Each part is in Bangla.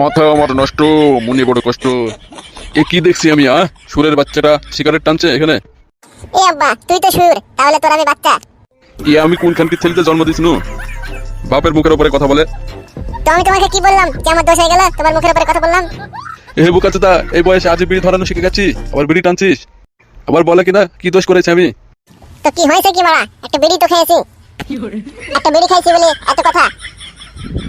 মাথা আমার নষ্ট মনে বড় কষ্ট। এ কি দেখছি আমি আ? সুরের বাচ্চাটা সিগারেট টানছে এখানে? এ আব্বা তুই তো সুর তাহলে তোর আমি বাচ্চা। এ আমি কোনখানকে ছেলেতে জন্ম দিস নু? বাপের মুখের উপরে কথা বলে। তো আমি তোমাকে কি বললাম? যে আমার দোষ হয়ে গেল তোমার মুখের উপরে কথা বললাম? এ বুকাচোদা এই বয়সে আজ বিড়ি ধরানো শিখে গেছি আবার বিড়ি টানছিস? আবার বলে কিনা? কি দোষ করেছি আমি? তো কি হয়েছে কি মারা? একটা বিড়ি তো খেয়েছি। একটা বিড়ি খাইছি বলে এত কথা।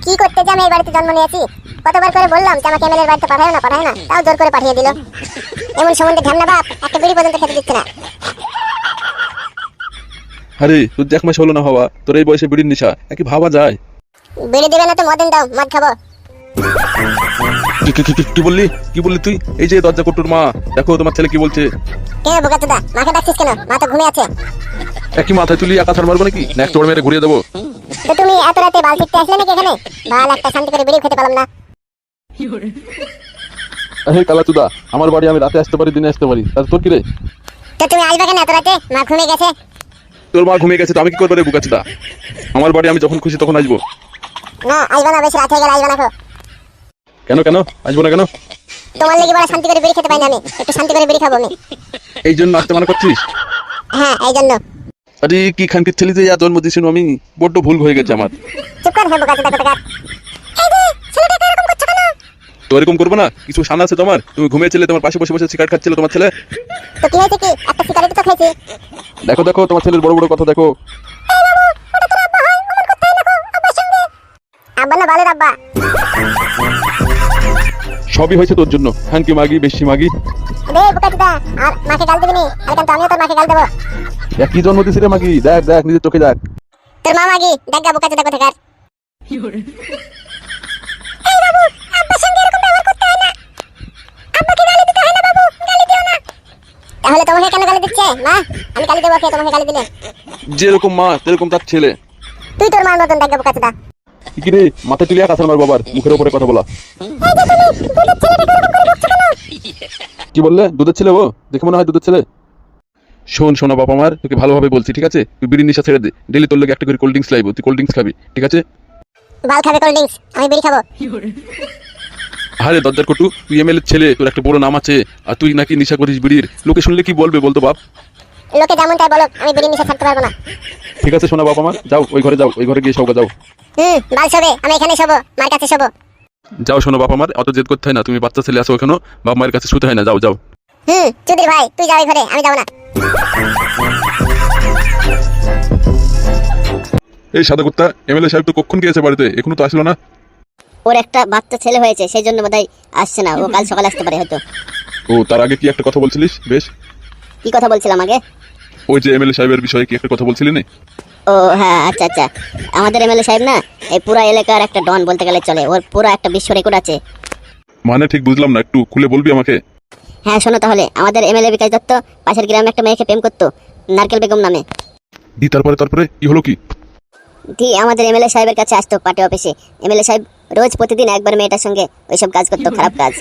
কি করতে যে আমি এই বাড়িতে জন্ম নিয়েছি? কতবার করে বললাম যে আমাকে এমএলএর বাড়িতে পাঠায় না পাঠায় না। তাও জোর করে পাঠিয়ে দিল। এমন সম্বন্ধে ঢামনা বাপ একটা বিড়ি পর্যন্ত খেতে দিচ্ছে না। আরে তোর দেখ মাস হলো না হওয়া তোর এই বয়সে বিড়ির নিশা একই ভাবা যায়? বিড়ি দেবে না তো মদেন দাও মদ খাব। কি- বললি? কি বললি তুই? এই যে দরজা কটুর মা দেখো তোমার ছেলে কি বলছে। কেন বোকাচোদা? মাকে ডাকছিস কেন? মা তো ঘুমিয়ে আছে। একই মাথায় তুলি একা থার মারবো নাকি? নেক্সট মেরে ঘুরিয়ে দেবো। তো তুমি এত রাতে বাল শিখতে আসলে নাকি এখানে? একটা শান্তি করে বিড়ি খেতে পারলাম না। কালাচুদা আমার বাড়ি আমি রাতে আসতে পারি দিনে আসতে পারি। তাহলে তোর কি রে? তো তুমি আসবে কেন এত রাতে? মা ঘুমিয়ে গেছে। তোর মা ঘুমিয়ে গেছে তো আমি কি করব রে বুকাচুদা? আমার বাড়ি আমি যখন খুশি তখন আসব। না আসবে না বেশি রাত হয়ে গেলে আসবে না। কেন কেন? আসব না কেন? তোমার লেগে বড় শান্তি করে বিড়ি খেতে পাই না আমি। একটু শান্তি করে বিড়ি খাব আমি। এই জন্য আসতে মানা করছিস? হ্যাঁ এই জন্য। আরে কি খানকির ছেলে যে ইয়া জন্ম দিয়েছিল আমি বড্ড ভুল হয়ে গেছে আমার। চুপ কর হে বোকা চোদা যে কেন? তো এরকম করব না? কিছু সানা আছে তোমার? তুমি ঘুমিয়েছিলে তোমার পাশে বসে বসে সিগারেট খাচ্ছিল তোমার ছেলে? তো কি হয়েছে কি? একটা সিগারেট তো খেয়েছি দেখো দেখো তোমার ছেলের বড় বড় কথা দেখো। আব্বা না বালের আব্বা। সবই হয়েছে তোর জন্য। খানকি মাগি বেশি মাগি। রে বোকা চোদা। আর মাকে গাল দিবি নি আর কিন্তু আমিও তোর মাকে গাল দেবো। একই জন্ম রে মাগি? দেখ দেখ নিজের চোখে দেখ। তোর মা মাগি দেখ গা বোকা চোদা কোথাকার। তাহলে তোমাকে কেন গালি দিচ্ছে মা? আমি গালি দেবো কে তোমাকে গালি দিলে? যেরকম মা সেরকম তার ছেলে। তুই তোর মার মতন চোদা। কি রে মাথা তুলিয়া মার বাবার মুখের উপরে কথা বলা। কি বললে? দুধের ছেলে ও? দেখে মনে হয় দুধের ছেলে? শোন শোনো বাবা মার তোকে ভালোভাবে বলছি ঠিক আছে? তুই বিড়ি নিশা ছেড়ে দে। ডেলি তোর লোক একটা করে কোল্ড ড্রিঙ্কস লাইব। তুই কোল্ড ড্রিঙ্কস খাবি ঠিক আছে? বাল খাবে কোল্ড ড্রিঙ্কস আমি বিড়ি খাব। আরে দরজার কটু তুই এমএলএ ছেলে তোর একটা বড় নাম আছে আর তুই নাকি নিশা করিস বিড়ির। লোকে শুনলে কি বলবে বলতো বাপ? লোকে যেমন তাই বলো আমি বিড়ি নিশা ছাড়তে পারব না। ঠিক আছে শোনা বাবা মা যাও ওই ঘরে যাও ওই ঘরে গিয়ে সৌকা যাও। হুম বাল শোবে আমি এখানে শোবো মার কাছে শোবো। যাও শোনো বাবা মার অত জেদ করতে হয় না তুমি বাচ্চা ছেলে আছো ওখানে বাবা মায়ের কাছে শুতে হয় না যাও যাও। হুম চুদির ভাই তুই যাও এই ঘরে আমি যাব না। এই সাদা কুত্তা এমএলএ সাহেব তো কখন গিয়েছে বাড়িতে? এখনও তো আসলো না। ওর একটা বাচ্চা ছেলে হয়েছে সেই জন্য বোধহয় আসছে না ও কাল সকালে আসতে পারে হয়তো। ও তার আগে কি একটা কথা বলছিলিস? বেশ। কি কথা বলছিলাম আগে? ওই যে এমএলএ সাহেবের বিষয়ে কি একটা কথা বলছিলি না? ও হ্যাঁ আচ্ছা আচ্ছা। আমাদের এমএলএ সাহেব না এই পুরা এলাকার একটা ডন বলতে গেলে চলে। ওর পুরো একটা বিশ্ব রেকর্ড আছে। মানে ঠিক বুঝলাম না একটু খুলে বলবি আমাকে? হ্যাঁ শোনো তাহলে। আমাদের এমএলএ বিকাশ দত্ত পাশের গ্রামে একটা মেয়েকে প্রেম করতো নারকেল বেগম নামে। দি তারপরে তারপরে? কি হলো কি? দি আমাদের এমএলএ সাহেবের কাছে আসতো পার্টি অফিসে। এমএলএ সাহেব রোজ প্রতিদিন একবার মেয়েটার সঙ্গে ওইসব কাজ করতো খারাপ কাজ।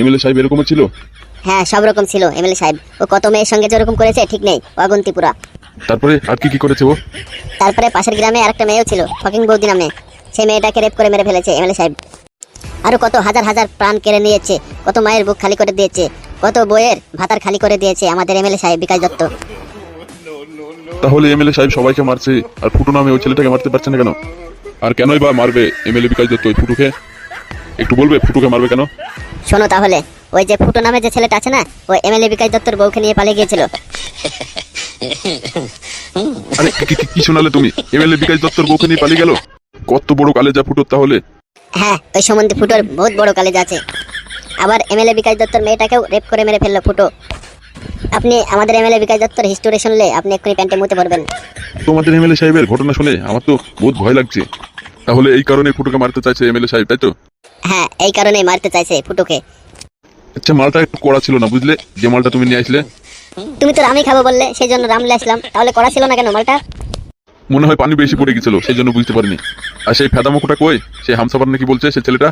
এমএলএ সাহেব এরকম ছিল? হ্যাঁ সব রকম ছিল এমএলএ সাহেব। ও কত মেয়ের সঙ্গে যেরকম করেছে ঠিক নেই অগন্তি পুরা তারপরে আর কি কি করেছে ও? তারপরে পাশের গ্রামে আরেকটা মেয়েও ছিল ফকিং বৌদি নামে। সেই মেয়েটাকে রেপ করে মেরে ফেলেছে এমএলএ সাহেব। আরও কত হাজার হাজার প্রাণ কেড়ে নিয়েছে কত মায়ের বুক খালি করে দিয়েছে কত বইয়ের ভাতার খালি করে দিয়েছে আমাদের এমএলএ সাহেব বিকাশ দত্ত। তাহলে এমএলএ সাহেব সবাইকে মারছে আর ফুটু নামে ওই ছেলেটাকে মারতে পারছে না কেন? আর কেনই বা মারবে এমএলএ বিকাশ দত্ত ওই ফুটুকে? একটু বলবে ফুটুকে মারবে কেন? শোনো তাহলে ওই যে ফুটো নামে যে ছেলেটা আছে না ওই এমএলএ বিকাশ দত্তর বউকে নিয়ে পালিয়ে গিয়েছিল। আরে কি- কি- কি- কি শোনালে তুমি? এমএলএ বিকাশ দত্তর বউকে নিয়ে পালিয়ে গেল? কত বড় কালে যা ফুটো তাহলে? হ্যাঁ ওই সম্বন্ধে ফুটোর বহুত বড় কলেজ আছে। আবার এমএলএ বিকাশ দত্তর মেয়েটাকেও রেপ করে মেরে ফেলল ফুটো। আপনি আমাদের এমএলএ বিকাশ দত্তর হিস্টোরি শুনলে আপনি এক্ষুনি প্যান্টে মুতে পড়বেন তোমাদের এমএলএ সাহেবের ঘটনা শুনে আমার তো বহুত ভয় লাগছে। তাহলে এই কারণে ফুটুকে মারতে চাইছে এমএলএ সাহেব তাই তো? হ্যাঁ এই কারণেই মারতে চাইছে ফুটোকে। আচ্ছা মালটা একটু কড়া ছিল না বুঝলে? যে মালটা তুমি নিয়ে আসলে। তুমি তো রামই খাব বললে সেই জন্য রামলে আসলাম। তাহলে করা ছিল না কেন মালটা? মনে হয় পানি বেশি পড়ে গেছিল সেই জন্য বুঝতে পারিনি। আর সেই ফেদা মুখটা কই? সেই হামসাবার নাকি বলছে সেই ছেলেটা?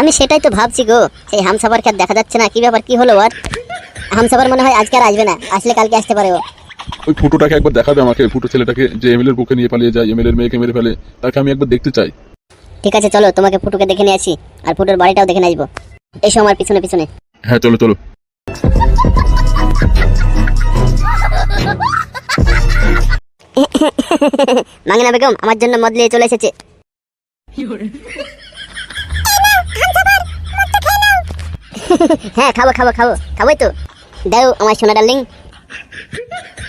আমি সেটাই তো ভাবছি গো। সেই হামসাবার খ্যাত দেখা যাচ্ছে না কি ব্যাপার কি হলো আর হামসাফার মনে হয় আজকে আর আসবে না আসলে কালকে আসতে পারে ও। ওই ফুটোটাকে একবার দেখাবে আমাকে ফুটো ছেলেটাকে যে এমএলএর বুকে নিয়ে পালিয়ে যায় এমএলএর মেয়েকে মেরে ফেলে তাকে আমি একবার দেখতে চাই। ঠিক আছে চলো তোমাকে ফুটুকে দেখে নিয়ে আসি আর ফুটোর বাড়িটাও দেখে নিয়ে আসব। এসো আমার পিছনে পিছনে। হ্যাঁ চলো চলো। মাঙ্গিনা বেগম আমার জন্য মদ নিয়ে চলে এসেছে। হ্যাঁ খাব খাব খাব খাবোই তো। দাও আমার সোনা ডার্লিং।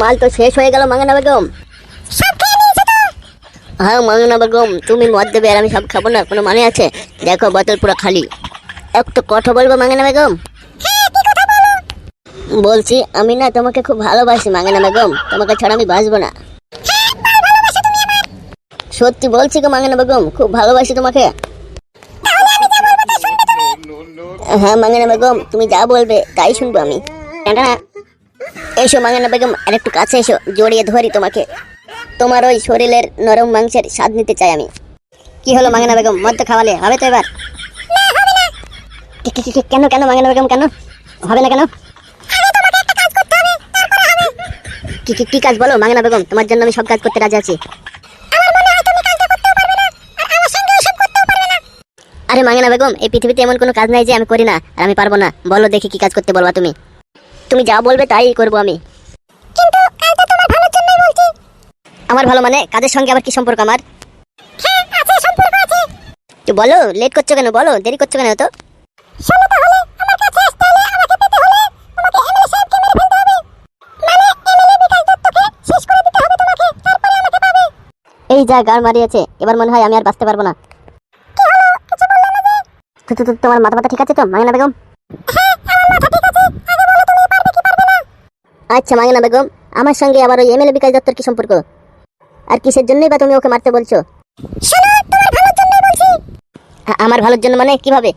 মাল তো শেষ হয়ে গেল মাঙ্গনা বেগম। হ্যাঁ মাঙ্গনা বেগম তুমি মদ দেবে আর আমি সব খাব না কোনো মানে আছে? দেখো বোতল পুরো খালি। একটু কথা বলব মাঙ্গনা বেগম? বলছি আমি না তোমাকে খুব ভালোবাসি মাঙ্গনা বেগম। তোমাকে ছাড়া আমি বাঁচবো না। সত্যি বলছি গো মাঙ্গনা বেগম খুব ভালোবাসি তোমাকে। হ্যাঁ মাঙ্গনা বেগম তুমি যা বলবে তাই শুনব আমি। টাটা। এসো মাঙ্গনা বেগম আর একটু কাছে এসো জড়িয়ে ধরি তোমাকে। তোমার ওই শরীরের নরম মাংসের স্বাদ নিতে চাই আমি। কি হলো মাঙ্গনা বেগম মদ তো খাওয়ালে হবে তো এবার? কেন কেন মাঙ্গনা বেগম কেন? হবে না কেন? কি কি কি কাজ বলো মাঙ্গনা বেগম তোমার জন্য আমি সব কাজ করতে রাজি আছি। আরে মাঙ্গনা বেগম এই পৃথিবীতে এমন কোনো কাজ নাই যে আমি করি না আর আমি পারব না। বলো দেখি কি কাজ করতে বলবা তুমি। তুমি যা বলবে তাই করব আমি। কিন্তু আমি তো তোমার ভালোর জন্যই বলছি। আমার ভালো মানে? কাদের সঙ্গে আবার কি সম্পর্ক আমার? হ্যাঁ আছে সম্পর্ক আছে। তো বলো লেট করছ কেন? বলো দেরি করছ কেন তো এই যা গাল মারিয়েছে এবার মনে হয় আমি আর বাঁচতে পারব না। তোমার মাথা ব্যথা ঠিক আছে তো মাঙ্গনা বেগম? আচ্ছা মাঙ্গনা বেগম আমার সঙ্গে আবার ওই এমএলএ বিকাশ দত্তর কি সম্পর্ক? আর কিসের জন্যই বা তুমি ওকে মারতে বলছো? আমার ভালোর জন্য মানে কীভাবে?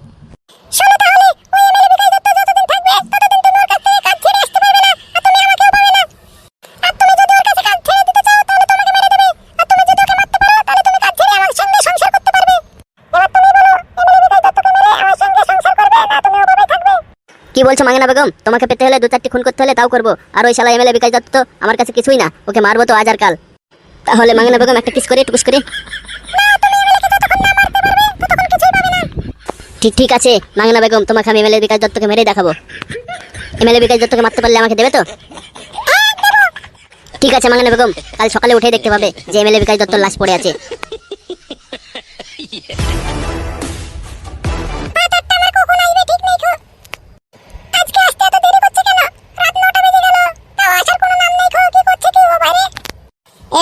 কি বলছো মাঙ্গনা বেগম? তোমাকে পেতে হলে দু চারটি খুন করতে হলে তাও করব। আর ওই শালা এমএলএ বিকাশ দত্ত, আমার কাছে কিছুই না। ওকে মারবো তো আজ আর কাল। তাহলে মাঙ্গনা বেগম একটা কিস করি টুকুস করি? ঠিক ঠিক আছে, মাঙ্গনা বেগম, তোমাকে আমি এমএলএ বিকাশ দত্তকে মেরে দেখাবো। এমএলএ বিকাশ দত্তকে মারতে পারলে আমাকে দেবে তো? ঠিক আছে মাঙ্গনা বেগম, কাল সকালে উঠে দেখতে পাবে যে এমএলএ বিকাশ দত্তর লাশ পড়ে আছে।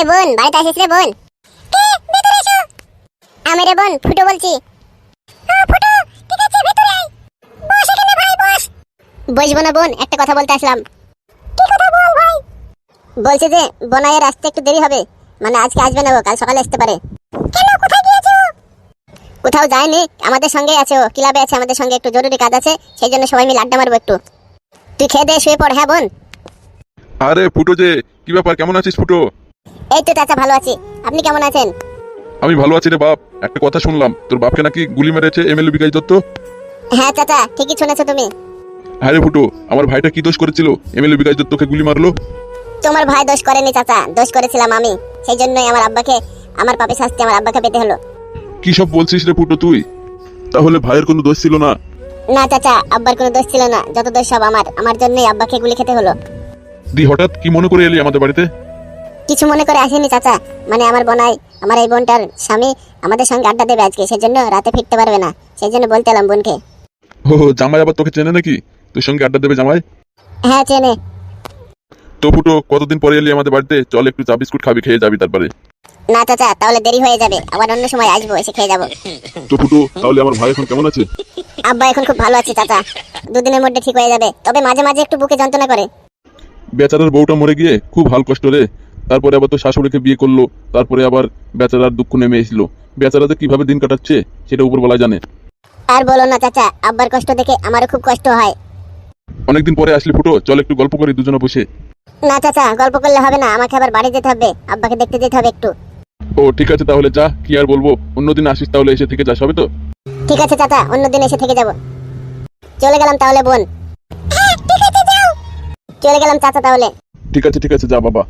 বোন, বাড়িতে আসিস রে বোন। কে? ভেতরে এসো। আমি রে বোন, ফুটো বলছি। ফুটো ঠিক আছে ভেতরে আয়। বস এখানে ভাই, বস। বসবো না বোন, একটা কথা বলতে আসলাম। কি কথা বল ভাই? বলছে যে, বোনাইয়ের আসতে একটু দেরি হবে। মানে আজকে আসবে না ও কাল সকালে আসতে পারে। কেন? কোথায় গিয়েছো কোথাও যায়নি, আমাদের সঙ্গে আছে ও, ক্লাবে আছে, আমাদের সঙ্গে একটু জরুরি কাজ আছে, সেই জন্য সবাই মিলে আড্ডা মারবো একটু। তুই খেয়ে দে, শুয়ে পড় হ্যাঁ বোন? আরে ফুটো যে, কি ব্যাপার? কেমন আছিস ফুটো? এই তো চাচা ভালো আছি। আপনি কেমন আছেন? আমি ভালো আছি রে বাপ। একটা কথা শুনলাম তোর বাপকে নাকি গুলি মেরেছে এমএলএ বিকাশ দত্ত? হ্যাঁ চাচা ঠিকই শুনেছো তুমি। হ্যাঁ রে ফুটো আমার ভাইটা কি দোষ করেছিল? এমএলএ বিকাশ দত্তকে গুলি মারলো? তোমার ভাই দোষ করেনি চাচা দোষ করেছিলাম আমি। সেই জন্যই আমার আব্বাকে আমার পাপে শাস্তি আমার আব্বাকে পেতে হলো। কি সব বলছিস রে ফুটো তুই? তাহলে ভাইয়ের কোনো দোষ ছিল না? না চাচা আব্বার কোনো দোষ ছিল না। যত দোষ সব আমার আমার জন্যই আব্বাকে গুলি খেতে হলো। দি হঠাৎ কি মনে করে এলি আমাদের বাড়িতে? কিছু মনে করে আসেনি চাচা। মানে আমার বোনাই আমার এই বোনটার স্বামী আমাদের সঙ্গে আড্ডা দেবে আজকে সেজন্য রাতে ফিরতে পারবে না। সেই জন্য বলতে এলাম বোনকে। ও জামাই আবার তোকে চেনে নাকি? তোর সঙ্গে আড্ডা দেবে জামাই? হ্যাঁ চেনে। তো ফুটো কতদিন পরে এলি আমাদের বাড়িতে? চল একটু চা বিস্কুট খাবি খেয়ে যাবি তারপরে। না চাচা তাহলে দেরি হয়ে যাবে। আবার অন্য সময় আসব এসে খেয়ে যাব। তো ফুটো তাহলে আমার ভাই এখন কেমন আছে? আব্বা এখন খুব ভালো আছে চাচা। দুদিনের মধ্যে ঠিক হয়ে যাবে। তবে মাঝে মাঝে একটু বুকে যন্ত্রণা করে। বেচারার বউটা মরে গিয়ে খুব হাল কষ্ট রে। তারপরে আবার তো শাশুড়িকে বিয়ে করল তারপরে আবার বেচারার দুঃখ নেমে এসলো। বেচারাতে কীভাবে দিন কাটাচ্ছে সেটা উপর বলা জানে। আর বলো না চাচা আব্বার কষ্ট দেখে আমারও খুব কষ্ট হয়। অনেকদিন পরে আসলি ফুটো চল একটু গল্প করি দুজনে বসে। না চাচা গল্প করলে হবে না আমাকে আবার বাড়ি যেতে হবে আব্বাকে দেখতে যেতে হবে একটু। ও ঠিক আছে তাহলে যা কি আর বলব অন্যদিন আসিস তাহলে এসে থেকে যাস হবে তো? ঠিক আছে চাচা অন্যদিন এসে থেকে যাব। চলে গেলাম তাহলে বোন। চলে গেলাম চাচা তাহলে। ঠিক আছে ঠিক আছে যা বাবা।